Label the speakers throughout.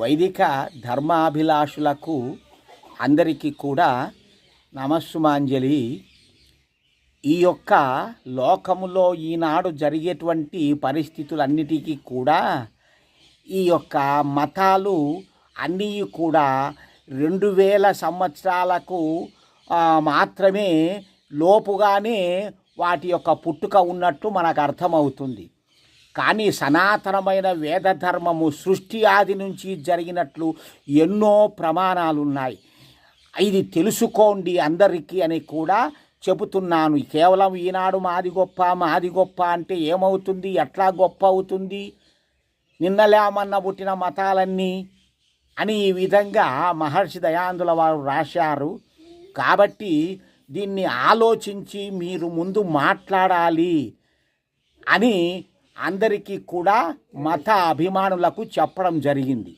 Speaker 1: వైదిక ధర్మాభిలాషులకు అందరికీ కూడా నమస్సుమాంజలి. ఈ యొక్క లోకములో ఈనాడు జరిగేటువంటి పరిస్థితులన్నిటికీ కూడా ఈ యొక్క మతాలు అన్నీ కూడా రెండు వేల సంవత్సరాలకు మాత్రమే లోపుగానే వాటి యొక్క పుట్టుక ఉన్నట్టు మనకు అర్థమవుతుంది. కానీ సనాతనమైన వేద ధర్మము సృష్టి ఆది నుంచి జరిగినట్లు ఎన్నో ప్రమాణాలు ఉన్నాయి ఇది తెలుసుకోండి అందరికీ అని కూడా చెబుతున్నాను. కేవలం ఈనాడు మాది గొప్ప మాది గొప్ప అంటే ఏమవుతుంది? ఎట్లా గొప్ప అవుతుంది? నిన్నలేమన్న పుట్టిన మతాలన్నీ? అని ఈ విధంగా మహర్షి దయాందుల వారు రాశారు. కాబట్టి దీన్ని ఆలోచించి మీరు ముందు మాట్లాడాలి అని అందరికీ కూడా మత అభిమానులకు చెప్పడం జరిగింది.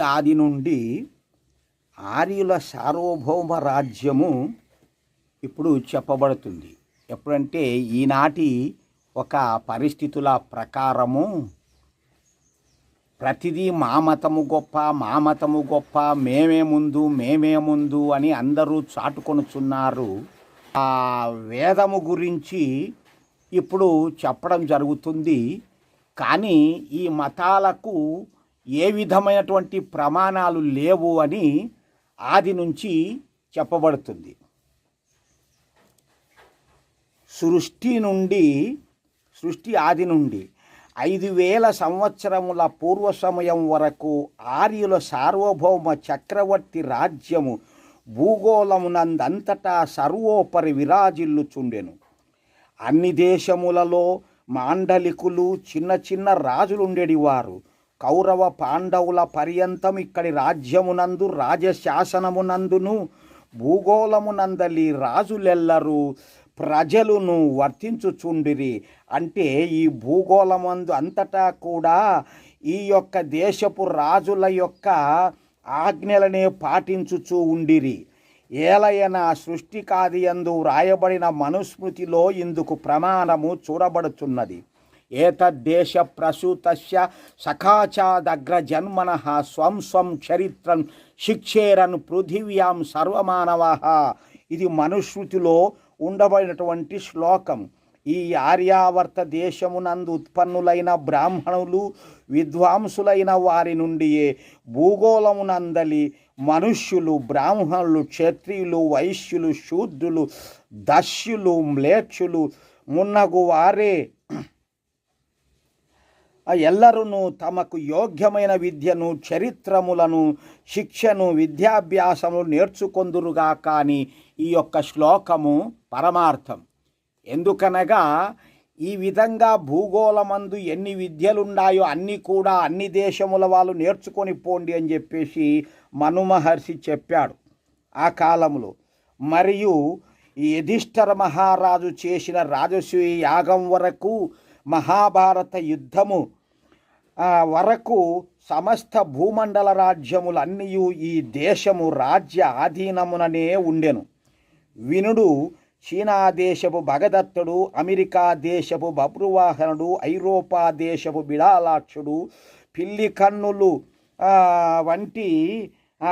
Speaker 1: ఆది నుండి ఆర్యుల సార్వభౌమ రాజ్యము ఇప్పుడు చెప్పబడుతుంది. ఎప్పుడంటే ఈనాటి ఒక పరిస్థితుల ప్రకారము ప్రతిదీ మా మతము గొప్ప మా మతము గొప్ప మేమే ముందు మేమే ముందు అని అందరూ చాటుకొనుచున్నారు. ఆ వేదము గురించి ఇప్పుడు చెప్పడం జరుగుతుంది. కానీ ఈ మతాలకు ఏ విధమైనటువంటి ప్రమాణాలు లేవు అని ఆది నుంచి చెప్పబడుతుంది. సృష్టి నుండి సృష్టి ఆది నుండి ఐదు వేల సంవత్సరముల పూర్వ సమయం వరకు ఆర్యుల సార్వభౌమ చక్రవర్తి రాజ్యము భూగోళమునందంతటా సర్వోపరి విరాజిల్లుచుండెను. అన్ని దేశములలో మాండలికులు చిన్న చిన్న రాజులు రాజులుండేడివారు కౌరవ పాండవుల పర్యంతం ఇక్కడి రాజ్యమునందు రాజశాసనమునందును భూగోళమునందలి రాజులెల్లరూ ప్రజలను వర్తించుచుండిరి. అంటే ఈ భూగోళమందు అంతటా కూడా ఈ యొక్క దేశపు రాజుల యొక్క ఆజ్ఞలనే పాటించుచూ ఉండిరి. ఏలయన సృష్టి కాదియందు వ్రాయబడిన మనుస్మృతిలో ఇందుకు ప్రమాణము చూడబడుచున్నది. ఏతద్దేశ ప్రసూతస్య సఖాచాదగ్ర జన్మన స్వం స్వం చరిత్రం శిక్షేరన్ పృథివ్యాం సర్వమానవ. ఇది మనుస్మృతిలో ఉండబడినటువంటి శ్లోకం. ఈ ఆర్యావర్త దేశమునందు ఉత్పన్నులైన బ్రాహ్మణులు విద్వాంసులైన వారి నుండియే భూగోళమునందలి మనుష్యులు బ్రాహ్మణులు క్షత్రియులు వైశ్యులు శూద్రులు దస్యులు మ్లేచ్చులు మున్నగు వారే. ఎల్లరును తమకు యోగ్యమైన విద్యను చరిత్రములను శిక్షను విద్యాభ్యాసము నేర్చుకొందురుగా కానీ ఈ యొక్క శ్లోకము పరమార్థం. ఎందుకనగా ఈ విధంగా భూగోళమందు ఎన్ని విద్యలున్నాయో అన్నీ కూడా అన్ని దేశముల వాళ్ళు నేర్చుకొని పోండి అని చెప్పేసి మనుమహర్షి చెప్పాడు ఆ కాలంలో మరియు యధిష్ఠర మహారాజు చేసిన రాజసూయ యాగం వరకు మహాభారత యుద్ధము వరకు సమస్త భూమండల రాజ్యములన్నీ ఈ దేశము రాజ్య ఆధీనముననే ఉండెను. వినుడు చీనా దేశపు భగదత్తుడు అమెరికా దేశపు బబ్రువాహనుడు ఐరోపా దేశపు బిడాలాక్షుడు పిల్లి కన్నులు వంటి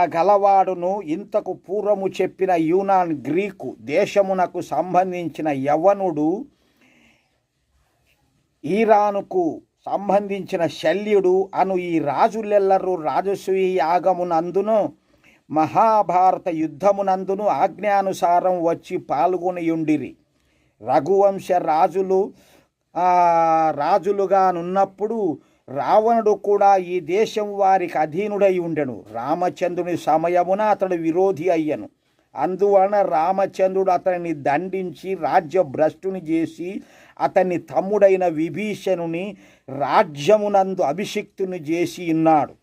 Speaker 1: గలవాడును ఇంతకు పూర్వము చెప్పిన యూనాన్ గ్రీకు దేశమునకు సంబంధించిన యవనుడు ఈరానుకు సంబంధించిన శల్యుడు అను ఈ రాజులెల్లరూ రాజసూయ యాగమునందును మహాభారత యుద్ధమునందును ఆజ్ఞానుసారం వచ్చి పాల్గొనియుండిరి. రఘువంశ రాజులు రాజులుగానున్నప్పుడు రాజులుగా నున్నప్పుడు రావణుడు కూడా ఈ దేశం వారికి అధీనుడై ఉండెను. రామచంద్రుని సమయమున అతడు విరోధి అయ్యను. అందువలన రామచంద్రుడు అతనిని దండించి రాజ్య భ్రష్టుని చేసి అతని తమ్ముడైన విభీషణుని రాజ్యమునందు అభిషిక్తుని చేసి ఉన్నాడు.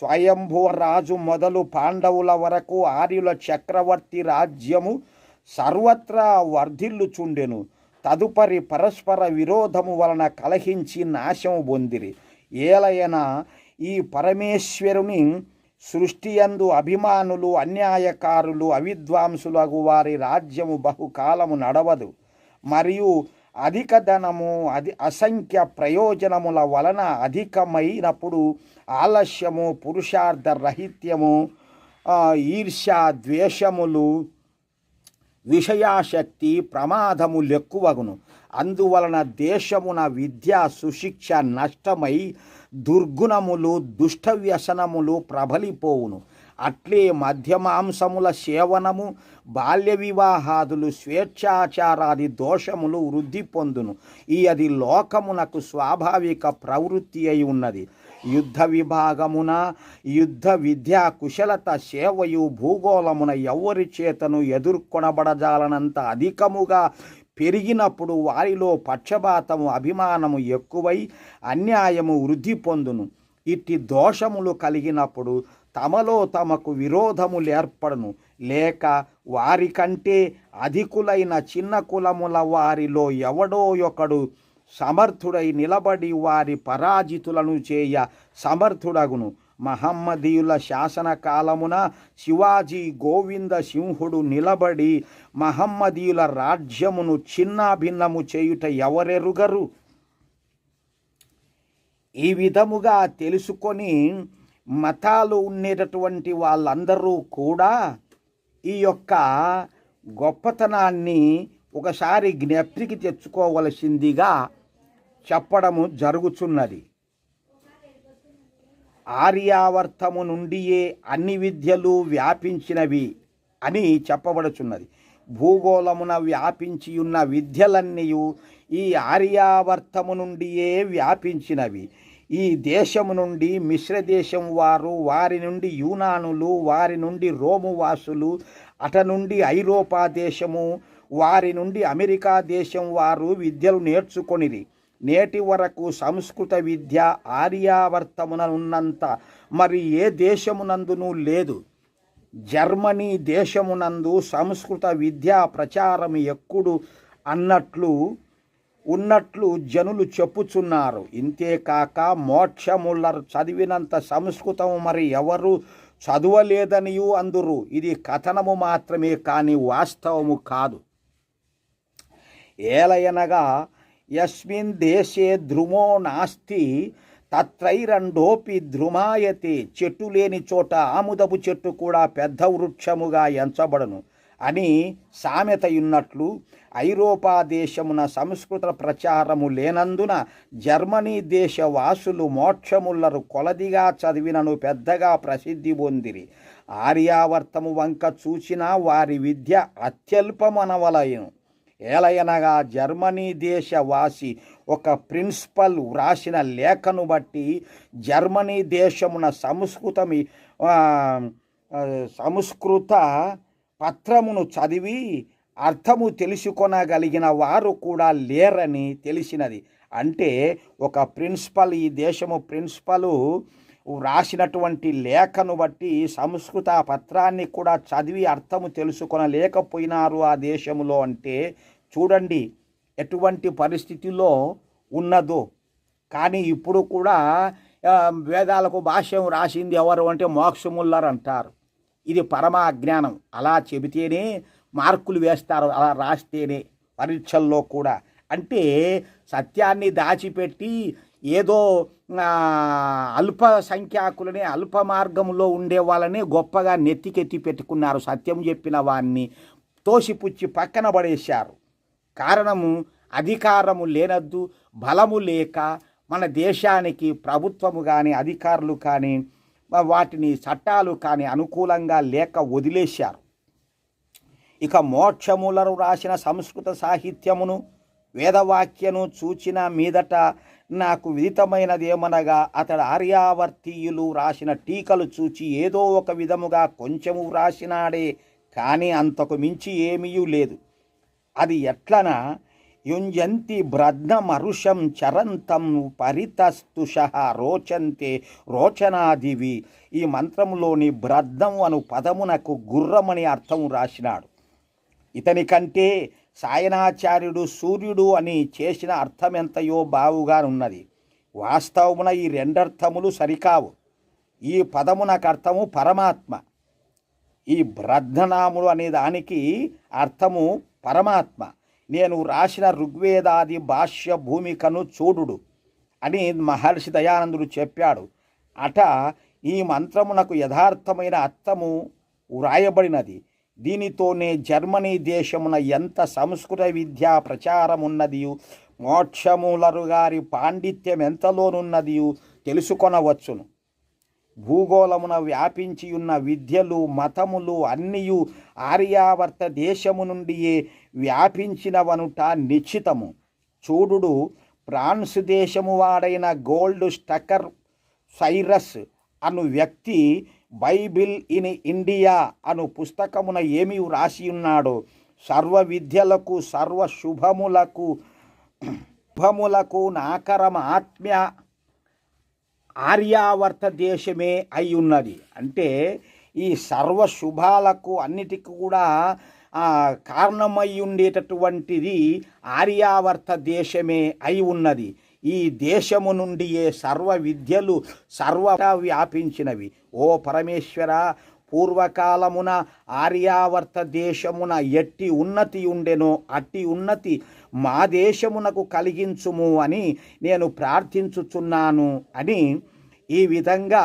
Speaker 1: స్వయంభువ రాజు మొదలు పాండవుల వరకు ఆర్యుల చక్రవర్తి రాజ్యము సర్వత్రా వర్ధిల్లుచుండెను. తదుపరి పరస్పర విరోధము వలన కలహించి నాశము పొందిరి. ఏలయన ఈ పరమేశ్వరుని సృష్టియందు అభిమానులు అన్యాయకారులు అవిద్వాంసులకు వారి రాజ్యము బహుకాలము నడవదు. మరియు అధిక ధనము అది అసంఖ్య ప్రయోజనముల వలన అధికమైనప్పుడు ఆలస్యము పురుషార్థ రహిత్యము ఈర్ష్య ద్వేషములు విషయాశక్తి ప్రమాదము లెక్కువగును. అందువలన దేశమున విద్య సుశిక్ష నష్టమై దుర్గుణములు దుష్ట వ్యసనములు ప్రబలిపోవును. అట్లే మధ్యమాంసముల సేవనము బాల్య వివాహాదులు స్వేచ్ఛాచారాది దోషములు వృద్ధి పొందును. ఈ అది లోకమునకు స్వాభావిక ప్రవృత్తి అయి ఉన్నది. యుద్ధ విభాగమున యుద్ధ విద్యా కుశలత సేవయు భూగోళమున ఎవ్వరి చేతను ఎదుర్కొనబడజాలనంత అధికముగా పెరిగినప్పుడు వారిలో పక్షపాతము అభిమానము ఎక్కువై అన్యాయము వృద్ధి పొందును. ఇట్టి దోషములు కలిగినప్పుడు తమలో తమకు విరోధములు ఏర్పడను. లేక వారికంటే అధికులైన చిన్న కులముల వారిలో ఎవడో ఒకడు సమర్థుడై నిలబడి వారి పరాజితులను చేయ సమర్థుడగును. మహమ్మదీయుల శాసన కాలమున శివాజీ గోవింద సింహుడు నిలబడి మహమ్మదీయుల రాజ్యమును చిన్నాభిన్నము చేయుట ఎవరెరుగరు? ఈ విధముగా తెలుసుకొని మతాలు ఉండేటటువంటి వాళ్ళందరూ కూడా ఈ యొక్క గొప్పతనాన్ని ఒకసారి జ్ఞప్తికి తెచ్చుకోవలసిందిగా చెప్పడము జరుగుచున్నది. ఆర్యావర్తము నుండియే అన్ని విద్యలు వ్యాపించినవి అని చెప్పబడుచున్నది. భూగోళమున వ్యాపించి ఉన్న విద్యలన్నీ ఈ ఆర్యావర్తము నుండియే వ్యాపించినవి. ఈ దేశము నుండి మిశ్ర దేశం వారు వారి నుండి యూనానులు వారి నుండి రోమువాసులు అట నుండి ఐరోపా దేశము వారి నుండి అమెరికా దేశం వారు విద్యలు నేర్చుకొనిరి. నేటి వరకు సంస్కృత విద్య ఆర్యావర్తమున ఉన్నంత మరి ఏ దేశమునందునూ లేదు. జర్మనీ దేశమునందు సంస్కృత విద్యా ప్రచారం ఎక్కుడు అన్నట్లు ఉన్నట్లు జనులు చెప్పుచున్నారు. ఇంతేకాక మోక్షముల్లరు చదివినంత సంస్కృతం మరి ఎవరు చదవలేదనియు అందురు. ఇది కథనము మాత్రమే కానీ వాస్తవము కాదు. ఏలయనగా యస్మిన్ దేశే ధ్రుమో నాస్తి తత్రైరండోపి ధ్రుమాయతి చెట్టు లేని చోట ఆముదపు చెట్టు కూడా పెద్ద వృక్షముగా ఎంచబడను. అని సామెతయున్నట్లు ఐరోపా దేశమున సంస్కృత ప్రచారము లేనందున జర్మనీ దేశవాసులు మోక్షముల్లరు కొలదిగా చదివినను పెద్దగా ప్రసిద్ధి పొందిరి. ఆర్యావర్తము వంక చూసిన వారి విద్య అత్యల్పమనవలయను. ఏలయనగా జర్మనీ దేశవాసి ఒక ప్రిన్సిపల్ వ్రాసిన లేఖను బట్టి జర్మనీ దేశమున సంస్కృతమి సంస్కృత పత్రమును చదివి అర్థము తెలుసుకొనగలిగిన వారు కూడా లేరని తెలిసినది. అంటే ఒక ప్రిన్సిపల్ ఈ దేశము ప్రిన్సిపలు రాసినటువంటి లేఖను బట్టి సంస్కృత పత్రాన్ని కూడా చదివి అర్థము తెలుసుకొనలేకపోయినారు ఆ దేశములో అంటే చూడండి ఎటువంటి పరిస్థితిలో ఉన్నదో. కానీ ఇప్పుడు కూడా వేదాలకు భాష్యం రాసింది ఎవరు అంటే మోక్షముల్లర్ అంటారు. ఇది పరమ అజ్ఞానం అలా చెబితేనే మార్కులు వేస్తారు అలా రాస్తేనే పరీక్షల్లో కూడా. అంటే సత్యాన్ని దాచిపెట్టి ఏదో అల్ప సంఖ్యాకులనే అల్ప మార్గంలో ఉండే వాళ్ళని గొప్పగా నెత్తికెత్తి పెట్టుకున్నారు సత్యం చెప్పిన వారిని తోసిపుచ్చి పక్కన పడేశారు. కారణము అధికారము లేనద్దు బలము లేక మన దేశానికి ప్రభుత్వము కానీ అధికారులు కానీ వాటిని చట్టాలు కానీ అనుకూలంగా లేక వదిలేశారు. ఇక మోక్షములను రాసిన సంస్కృత సాహిత్యమును వేదవాక్యను చూచిన మీదట నాకు విదితమైనదేమనగా అతడు ఆర్యావర్తీయులు రాసిన టీకలు చూచి ఏదో ఒక విధముగా కొంచెము వ్రాసినాడే కానీ అంతకు మించి ఏమీ లేదు. అది ఎట్లనా యుంజంతి భ్రద్నమరుషం చరంతం పరితస్తుష రోచంతే రోచనాదివి ఈ మంత్రంలోని బ్రద్దం అను పదమునకు గుర్రమని అర్థం రాసినాడు। ఇతని కంటే సాయనాచార్యుడు సూర్యుడు అని చేసిన అర్థం ఎంతయో బావుగానున్నది। వాస్తవమున ఈ రెండర్థములు సరికావు। ఈ పదమునకు అర్థము పరమాత్మ। ఈ బ్రద్ధనాములు అనే దానికి అర్థము పరమాత్మ। నేను రాసిన ఋగ్వేదాది భాష్య భూమికను చూడుడు అని మహర్షి దయానందుడు చెప్పాడు. అట ఈ మంత్రమునకు యథార్థమైన అర్థము వ్రాయబడినది. దీనితోనే జర్మనీ దేశమున ఎంత సంస్కృత విద్యా ప్రచారమున్నదియు మోక్షములరు గారి పాండిత్యం ఎంతలోనున్నదియు తెలుసుకొనవచ్చును. భూగోళమున వ్యాపించి ఉన్న విద్యలు మతములు అన్నియు ఆర్యావర్త దేశము నుండియే వ్యాపించినవనుట నిశ్చితము. చూడుడు ఫ్రాన్స్ దేశము వాడైన గోల్డ్ స్టకర్ సైరస్ అను వ్యక్తి బైబిల్ ఇన్ ఇండియా అను పుస్తకమున ఏమి వ్రాసి ఉన్నాడో సర్వ విద్యలకు సర్వ శుభములకు శుభములకు నాకరం ఆత్మ్య ఆర్యావర్త దేశమే అయి ఉన్నది అంటే ఈ సర్వ శుభాలకు అన్నిటికీ కూడా కారణమై ఉండేటటువంటిది ఆర్యావర్త దేశమే అయి ఉన్నది ఈ దేశము నుండియే సర్వ విద్యలు సర్వ వ్యాపించినవి ఓ పరమేశ్వర పూర్వకాలమున ఆర్యావర్త దేశమున ఎట్టి ఉన్నతి ఉండెనో అట్టి ఉన్నతి మా దేశమునకు కలిగించుము అని నేను ప్రార్థించుచున్నాను అని ఈ విధంగా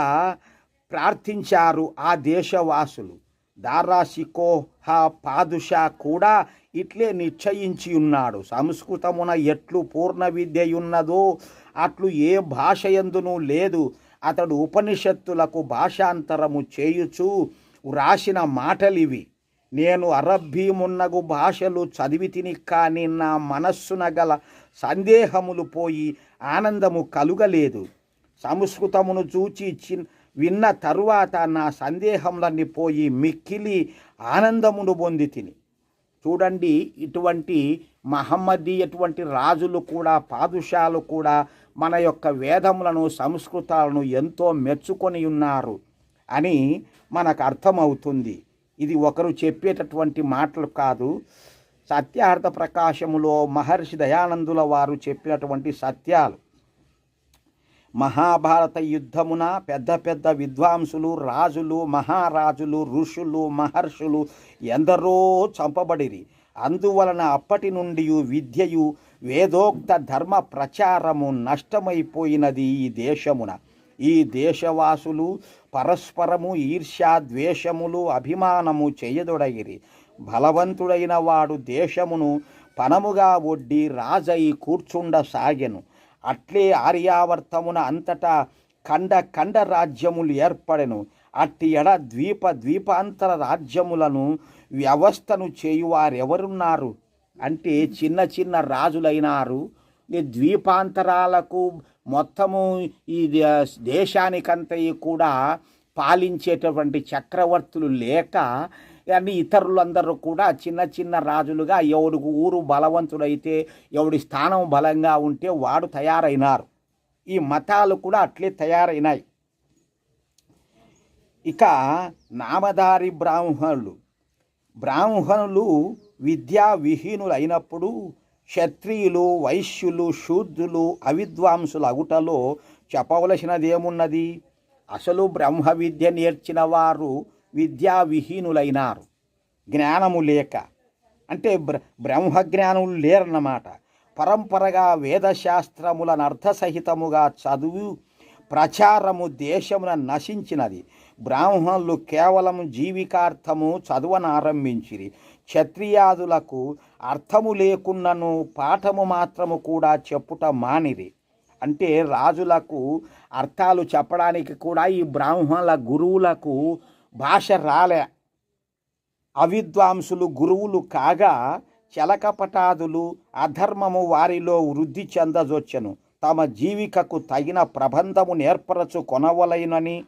Speaker 1: ప్రార్థించారు ఆ దేశవాసులు. దారాశికోహ పాదుషా కూడా ఇట్లే నిశ్చయించి ఉన్నాడు. సంస్కృతమున ఎట్లు పూర్ణ విద్యయున్నదో అట్లు ఏ భాష ఎందునూ లేదు. అతడు ఉపనిషత్తులకు భాషాంతరము చేయుచు వ్రాసిన మాటలివి. నేను అరబ్బీమున్నగు భాషలు చదివి తిని కానీ నా మనస్సున గల సందేహములు పోయి ఆనందము కలుగలేదు. సంస్కృతమును చూచి చిన్ విన్న తరువాత నా సందేహములన్నీ పోయి మిక్కిలి ఆనందమును పొంది తిని చూడండి ఇటువంటి మహమ్మదీయటువంటి రాజులు కూడా పాదుషాలు కూడా మన యొక్క వేదములను సంస్కృతాలను ఎంతో మెచ్చుకొని ఉన్నారు అని మనకు అర్థమవుతుంది. ఇది ఒకరు చెప్పేటటువంటి మాటలు కాదు. సత్యార్థ ప్రకాశములో మహర్షి దయానందుల వారు చెప్పినటువంటి సత్యాలు. మహాభారత యుద్ధమున పెద్ద పెద్ద విద్వాంసులు రాజులు మహారాజులు ఋషులు మహర్షులు ఎందరో చంపబడిరి. అందువలన అప్పటి నుండి విద్యయు వేదోక్త ధర్మ ప్రచారము నష్టమైపోయినది ఈ దేశమున. ఈ దేశవాసులు పరస్పరము ఈర్ష్యా ద్వేషములు అభిమానము చేయదొడగిరి. బలవంతుడైన వాడు దేశమును పనముగా ఒడ్డి రాజై కూర్చుండసాగెను. అట్లే ఆర్యావర్తమున అంతటా ఖండ ఖండ రాజ్యములు ఏర్పడెను. అట్టి ఎడ ద్వీప ద్వీపాంతర రాజ్యములను వ్యవస్థను చేయువారెవరున్నారు? అంటే చిన్న చిన్న రాజులైనారు. ఈ ద్వీపాంతరాలకు మొత్తము ఈ దేశానికంతయి కూడా పాలించేటటువంటి చక్రవర్తులు లేక అన్ని ఇతరులందరూ కూడా చిన్న చిన్న రాజులుగా ఎవడు ఊరు బలవంతుడైతే ఎవడి స్థానం బలంగా ఉంటే వాడు తయారైనారు. ఈ మతాలు కూడా అట్లే తయారైనాయి. ఇక నామధారి బ్రాహ్మణులు. బ్రాహ్మణులు విద్యా విహీనులైనప్పుడు క్షత్రియులు వైశ్యులు శూద్రులు అవిద్వాంసుల అగుటలో చెప్పవలసినదేమున్నది? అసలు బ్రహ్మ విద్య నేర్చిన వారు విద్యా విహీనులైనారు జ్ఞానము లేక. అంటే బ్ర బ్రహ్మజ్ఞానులు లేరన్నమాట. పరంపరగా వేదశాస్త్రములను అర్థసహితముగా చదువు ప్రచారము దేశమున నశించినది. బ్రాహ్మణులు కేవలం జీవికార్థము చదువనారంభించిరి క్షత్రియాదులకు అర్థము లేకున్నను పాఠము మాత్రము కూడా చెప్పుట మానిరి. అంటే రాజులకు అర్థాలు చెప్పడానికి కూడా ఈ బ్రాహ్మణుల గురువులకు భాష రాలే. అవిద్వాంసులు గురువులు కాగా చలకపటాదులు అధర్మము వారిలో వృద్ధి చెందజొచ్చెను. తమ జీవికకు తగిన ప్రబంధము నేర్పరచు కొనవలైనని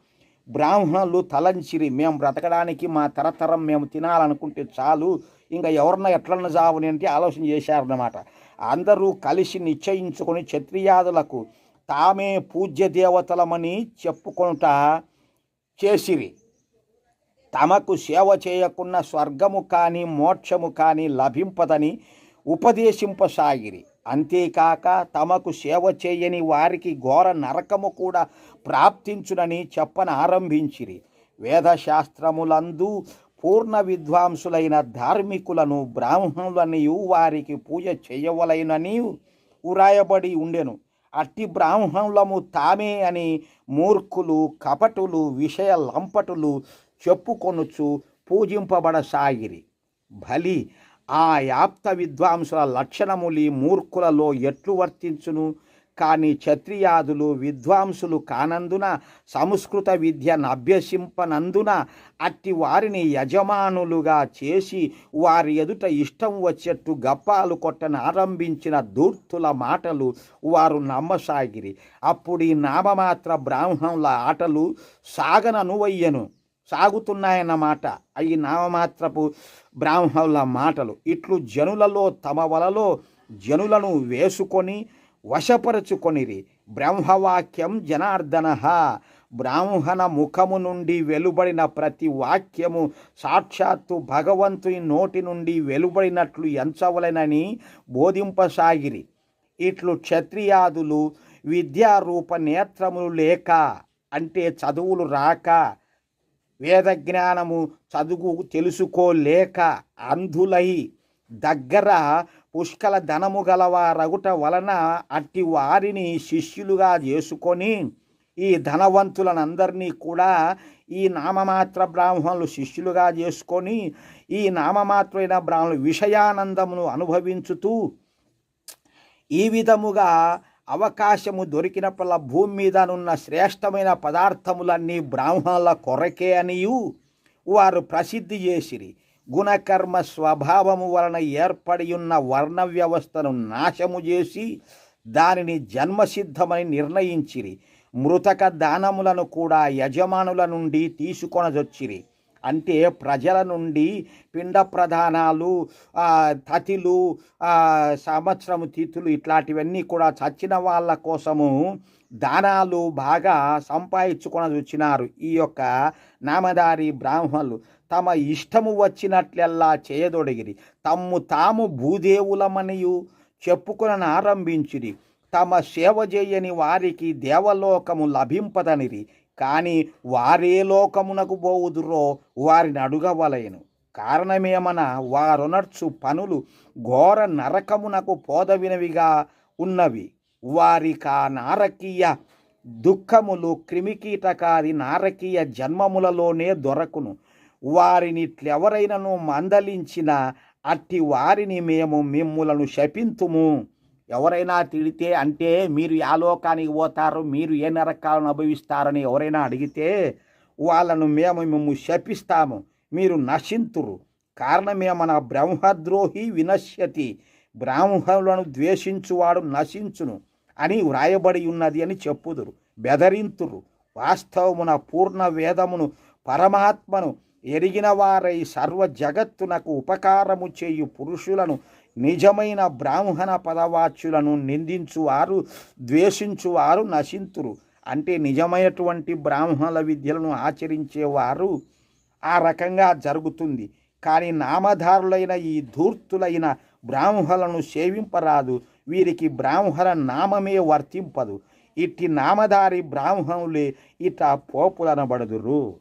Speaker 1: బ్రాహ్మణులు తలంచిరి. మేము బ్రతకడానికి మా తరతరం మేము తినాలనుకుంటే చాలు. ఇంకా ఎవరన్నా ఎట్లన్న జావుని అంటే ఆలోచన చేశారన్నమాట. అందరూ కలిసి నిశ్చయించుకొని క్షత్రియాదులకు తామే పూజ్య దేవతలమని చెప్పుకొనుట చేసిరి. తమకు సేవ చేయకున్న స్వర్గము కానీ మోక్షము కానీ లభింపదని ఉపదేశింపసాగిరి. అంతేకాక తమకు సేవ చేయని వారికి ఘోర నరకము కూడా ప్రాప్తించునని చెప్పన ఆరంభించిరి. వేదశాస్త్రములందు పూర్ణ విద్వాంసులైన ధార్మికులను బ్రాహ్మణులనియు వారికి పూజ చేయవలైనని ఉరాయబడి ఉండెను. అట్టి బ్రాహ్మణులము తామే అని మూర్ఖులు కపటులు విషయ లంపటులు చెప్పుకొనుచు పూజింపబడసాగిరి. బలి ఆ యాప్త విద్వాంసుల లక్షణములి మూర్ఖులలో ఎట్లు వర్తించును? కానీ క్షత్రియాదులు విద్వాంసులు కానందున సంస్కృత విద్యను అభ్యసింపనందున అట్టి వారిని యజమానులుగా చేసి వారి ఎదుట ఇష్టం వచ్చేట్టు గప్పాలు కొట్టని ఆరంభించిన దూర్తుల మాటలు వారు నమ్మసాగిరి. అప్పుడు ఈ నామమాత్ర బ్రాహ్మణుల ఆటలు సాగననువయ్యను. సాగుతున్నాయన్నమాట. అవి నామమాత్రపు బ్రాహ్మణుల మాటలు. ఇట్లు జనులలో తమ వలలో జనులను వేసుకొని వశపరుచుకొనిరి. బ్రహ్మవాక్యం జనార్దన. బ్రాహ్మణ ముఖము నుండి వెలుబడిన ప్రతి వాక్యము సాక్షాత్తు భగవంతుని నోటి నుండి వెలుబడినట్లు ఎంచవలెనని బోధింపసాగిరి. ఇట్లు క్షత్రియాదులు విద్యారూప నేత్రములు లేక అంటే చదువులు రాక వేదజ్ఞానము చదువు తెలుసుకోలేక అంధులై దగ్గర పుష్కల ధనము గలవారగుట వలన అట్టి వారిని శిష్యులుగా చేసుకొని ఈ ధనవంతులనందరినీ కూడా ఈ నామమాత్ర బ్రాహ్మణులు శిష్యులుగా చేసుకొని ఈ నామమాత్రమైన బ్రాహ్మణులు విషయానందమును అనుభవించుతూ ఈ విధముగా అవకాశము దొరికినప్పుడల్లా భూమి మీదనున్న శ్రేష్టమైన పదార్థములన్నీ బ్రాహ్మణుల కొరకే అనియు. వారు ప్రసిద్ధి చేసిరి. గుణకర్మ స్వభావము వలన ఏర్పడి ఉన్న వర్ణ వ్యవస్థను నాశము చేసి దానిని జన్మసిద్ధమని నిర్ణయించిరి. మృతక దానములను కూడా యజమానుల నుండి తీసుకొనజొచ్చిరి. అంటే ప్రజల నుండి పిండ ప్రధానాలు తతిలు సంవత్సరము తిథులు ఇట్లాంటివన్నీ కూడా చచ్చిన వాళ్ళ కోసము దానాలు బాగా సంపాదించుకొని వచ్చినారు ఈ యొక్క నామదారి బ్రాహ్మణులు. తమ ఇష్టము వచ్చినట్లెల్లా చేయదొడిగిరి తమ్ము తాము భూదేవులమనియు చెప్పుకుని ఆరంభించిరి. తమ సేవ చేయని వారికి దేవలోకము లభింపదనిరి. కానీ వారే లోకమునకు పోవుదురో వారిని అడుగవలయను కారణమేమన? వారునర్చు పనులు ఘోర నరకమునకు పోదవినవిగా ఉన్నవి. వారికా నారకీయ దుఃఖములు క్రిమికీటకాది నారకీయ జన్మములలోనే దొరకును. వారిని ఎవరైనను మందలించిన అట్టి వారిని మేము మిమ్ములను శపింతుము. ఎవరైనా తిడితే అంటే మీరు యా లోకానికి పోతారు మీరు ఏ నరకాలను అనుభవిస్తారని ఎవరైనా అడిగితే వాళ్ళను మేము మేము శపిస్తాము. మీరు నశింతురు. కారణమేమన బ్రహ్మద్రోహి వినశ్యతి. బ్రాహ్మణులను ద్వేషించువాడు నశించును అని వ్రాయబడి ఉన్నది అని చెప్పుదురు. బెదరింతురు. వాస్తవమున పూర్ణ వేదమును పరమాత్మను ఎరిగిన వారై సర్వ జగత్తునకు ఉపకారము చేయు పురుషులను నిజమైన బ్రాహ్మణ పదవాచ్యులను నిందించువారు ద్వేషించువారు నశింతురు. అంటే నిజమైనటువంటి బ్రాహ్మణుల విద్యలను ఆచరించేవారు ఆ రకంగా జరుగుతుంది. కానీ నామధారులైన ఈ ధూర్తులైన బ్రాహ్మణులను సేవింపరాదు. వీరికి బ్రాహ్మణ నామమే వర్తింపదు. ఇట్టి నామధారి బ్రాహ్మణులే ఇట పోపులనబడుదురు.